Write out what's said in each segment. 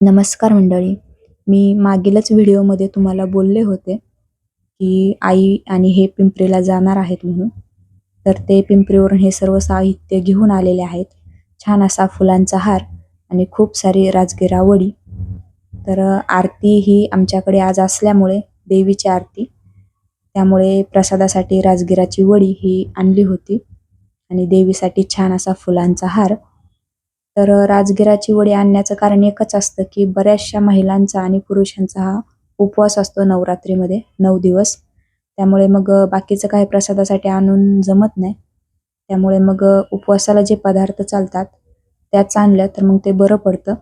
नमस्कार मंडळी. मी मागीलच व्हिडिओमध्ये तुम्हाला बोलले होते की आई आणि हे पिंपरीला जाणार आहेत म्हणून. तर ते पिंपरीवरून हे सर्व साहित्य घेऊन आलेले आहेत. छान असा फुलांचा हार आणि खूप सारी राजगिरा वडी. तर आरती ही आमच्याकडे आज असल्यामुळे देवीची आरती. त्यामुळे प्रसादासाठी राजगिराची वडी ही आणली होती आणि देवीसाठी छान असा फुलांचा हार तर राजगिराची वडी आणण्याचं कारण एकच असतं की बऱ्याचशा महिलांचा आणि पुरुषांचा हा उपवास असतो नवरात्रीमध्ये नऊ दिवस. त्यामुळे मग बाकीचं काही प्रसादासाठी आणून जमत नाही. त्यामुळे मग उपवासाला जे पदार्थ चालतात त्याच आणल्या तर मग ते बरं पडतं.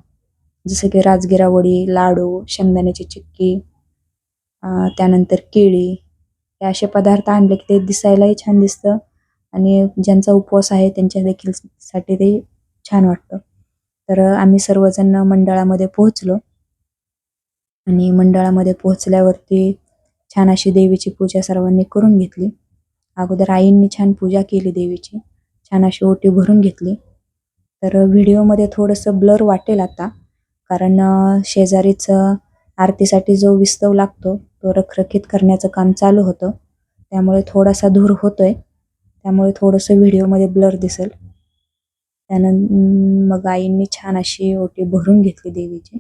जसं की राजगिरा वडी लाडू शेंगदाण्याची चिक्की त्यानंतर केळी हे असे पदार्थ आणले की ते दिसायलाही छान दिसतं. आणि ज्यांचा उपवास आहे त्यांच्या देखील साठी ते छान वाटतं. तर आम्ही सर्वजण मंडळामध्ये पोहोचलो. आणि मंडळामध्ये पोहोचल्यावरती छान अशी देवीची पूजा सर्वांनी करून घेतली. अगोदर आईंनी छान पूजा केली देवीची. छान अशी ओटी भरून घेतली. तर व्हिडिओमध्ये थोडंसं ब्लर वाटेल आता. कारण शेजारीच आरतीसाठी जो विस्तव लागतो तो रखरखीत करण्याचं काम चालू होतं. त्यामुळे थोडासा धूर होतोय. त्यामुळे थोडंसं व्हिडिओमध्ये ब्लर दिसेल. त्यानं मग आईंनी छान अशी ओटी भरून घेतली देवीची.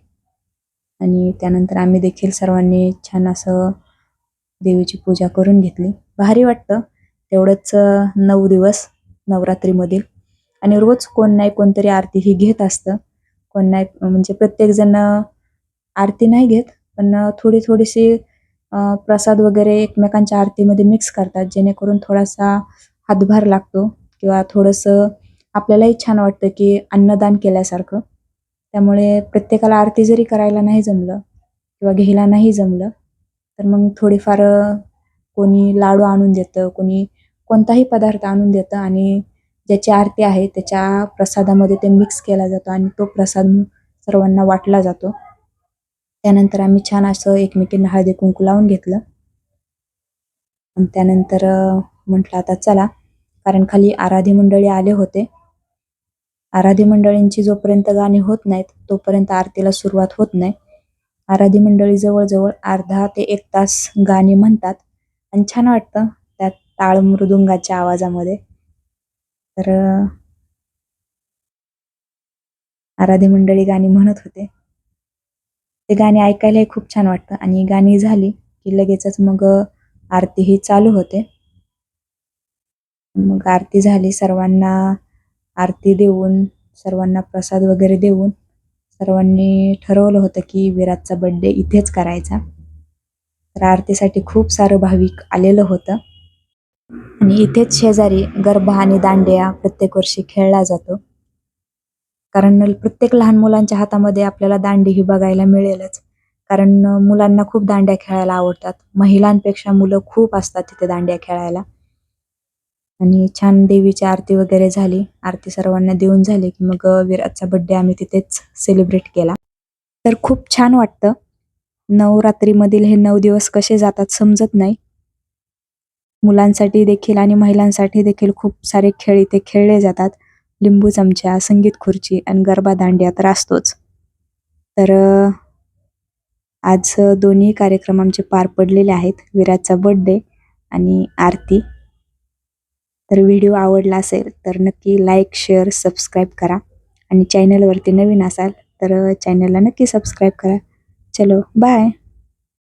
आणि त्यानंतर आम्ही देखील सर्वांनी छान असं देवीची पूजा करून घेतली. भारी वाटतं. तेवढंच नऊ दिवस नवरात्रीमधील. आणि रोज कोण नाही कोणतरी आरती ही घेत असतं. कोण नाही म्हणजे प्रत्येकजण आरती नाही घेत पण थोडी थोडीशी प्रसाद वगैरे एकमेकांच्या आरतीमध्ये मिक्स करतात जेणेकरून थोडासा हातभार लागतो किंवा थोडंसं आपल्यालाही छान वाटतं की अन्नदान केल्यासारखं. त्यामुळे प्रत्येकाला आरती जरी करायला नाही जमलं किंवा घ्यायला नाही जमलं तर मग थोडीफार कोणी लाडू आणून देतं कोणी कोणताही पदार्थ आणून देतं आणि ज्याची आरती आहे त्याच्या प्रसादामध्ये ते मिक्स केला जातो आणि तो प्रसाद सर्वांना वाटला जातो. त्यानंतर आम्ही छान असं एकमेकींना हळदी कुंकू लावून घेतलं. आणि त्यानंतर म्हटलं आता चला कारण खाली आराधी मंडळी आले होते. आराधी मंडळींची जोपर्यंत गाणी होत नाहीत तोपर्यंत आरतीला सुरुवात होत नाही. आराधी मंडळी जवळजवळ अर्धा ते एक तास गाणी म्हणतात आणि छान वाटतं त्या टाळ मृदुंगाच्या आवाजामध्ये. तर आराधी मंडळी गाणी म्हणत होते. ते गाणी ऐकायलाही खूप छान वाटतं आणि गाणी झाली की लगेचच मग आरती ही चालू होते. मग आरती झाली सर्वांना आरती देऊन सर्वांना प्रसाद वगैरे देऊन सर्वांनी ठरवलं होतं की विराटचा बड्डे इथेच करायचा. तर आरतीसाठी खूप सारं भाविक आलेलं होतं. आणि इथेच शेजारी गरबा आणि दांडिया प्रत्येक वर्षी खेळला जातो. कारण प्रत्येक लहान मुलांच्या हातामध्ये आपल्याला दांडी ही बघायला मिळेलच. कारण मुलांना खूप दांड्या खेळायला आवडतात. महिलांपेक्षा मुलं खूप असतात तिथे दांड्या खेळायला. आणि छान देवीची आरती वगैरे झाली. आरती सर्वांना देऊन झाली की मग विराजचा बड्डे आम्ही तिथेच सेलिब्रेट केला. तर खूप छान वाटतं. नवरात्रीमधील हे नऊ दिवस कसे जातात समजत नाही. मुलांसाठी देखील आणि महिलांसाठी देखील खूप सारे खेळ इथे खेळले जातात. लिंबू चमचा संगीत खुर्ची आणि गरबा दांडिया तर असतोच. तर आज दोन्ही कार्यक्रम आमचे पार पडलेले आहेत. विराजचा बड्डे आणि आरती. तर व्हिडिओ आवडला असेल तर नक्की लाईक शेअर सबस्क्राईब करा. आणि चॅनलवरती नवीन असाल तर चॅनलला नक्की सबस्क्राईब करा. चलो बाय